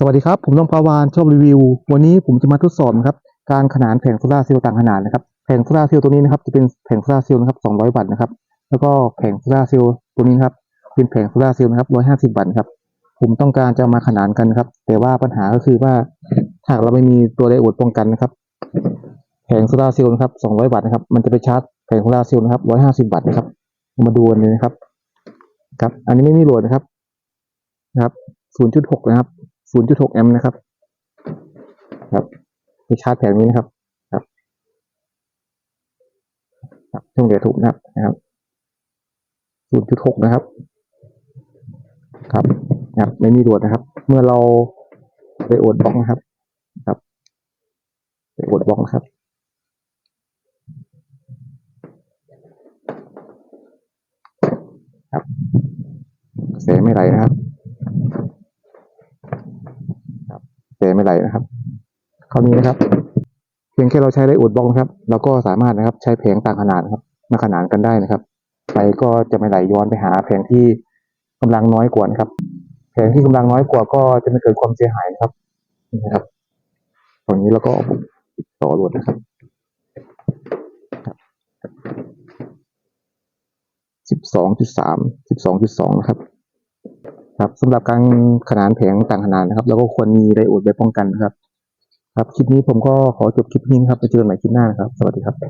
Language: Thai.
สวัสดีครับ ผมน้องปาวานชอบรีวิว วันนี้ผมจะมาทดสอบนะครับการขนานแผงโซลาเซลล์ต่างขนาดนะครับแผงโซลาเซลล์ตัวนี้นะครับจะเป็นแผงโซลาเซลล์นะครับ200 วัตต์นะครับ แล้วก็แผงโซลาเซลล์ตัวนี้นะครับเป็นแผงโซลาเซลล์นะครับ150 วัตต์ครับผมต้องการจะมาขนานกันครับ แต่ว่าปัญหาก็คือว่าหากเราไม่มีตัวไดโอดป้องกันนะครับ แผงโซลาเซลล์นะครับ200 วัตต์นะครับมันจะไปชาร์จแผงโซลาเซลล์นะครับ150 วัตต์นะครับเรามาดูกันเลยนะครับครับ อันนี้ไม่มีโหลดนะครับนะครับ0.6 นะครับ 0.6 แอมป์นะครับ ครับไปชาร์จแผงนี้นะครับ ครับ ครับช่วงเดียวถูกนะครับนะครับ 0.6 นะครับ ครับครับไม่มีโหลดนะครับ เมื่อเราไปโอดบล็อกนะครับ ครับไปโอดบล็อกนะครับครับกระแสไม่ไหลนะครับกระแส ไม่ไหลนะครับคราวนี้นะครับ เพียงแค่เราใช้ไดโอดบล็อกนะครับเราก็สามารถนะครับใช้แผงต่างขนาดนะครับมาขนานกันได้นะครับไฟก็จะไม่ไหลย้อนไปหาแผงที่กำลังน้อยกว่านะครับ แผงที่กำลังน้อยกว่าก็จะไม่เกิดความเสียหายนะครับนะครับตรงนี้เราก็ติดต่อรวดนะครับสิบสองจุดสามสิบสองจุดสองนะครับ ครับสำหรับการขนานแผงต่างขนาดนะครับเราก็ควรมีไดโอดไว้ป้องกันนะครับ ครับคลิปนี้ผมก็ขอจบคลิปนี้นะครับไปเจอกันใหม่คลิปหน้านะครับ สวัสดีครับ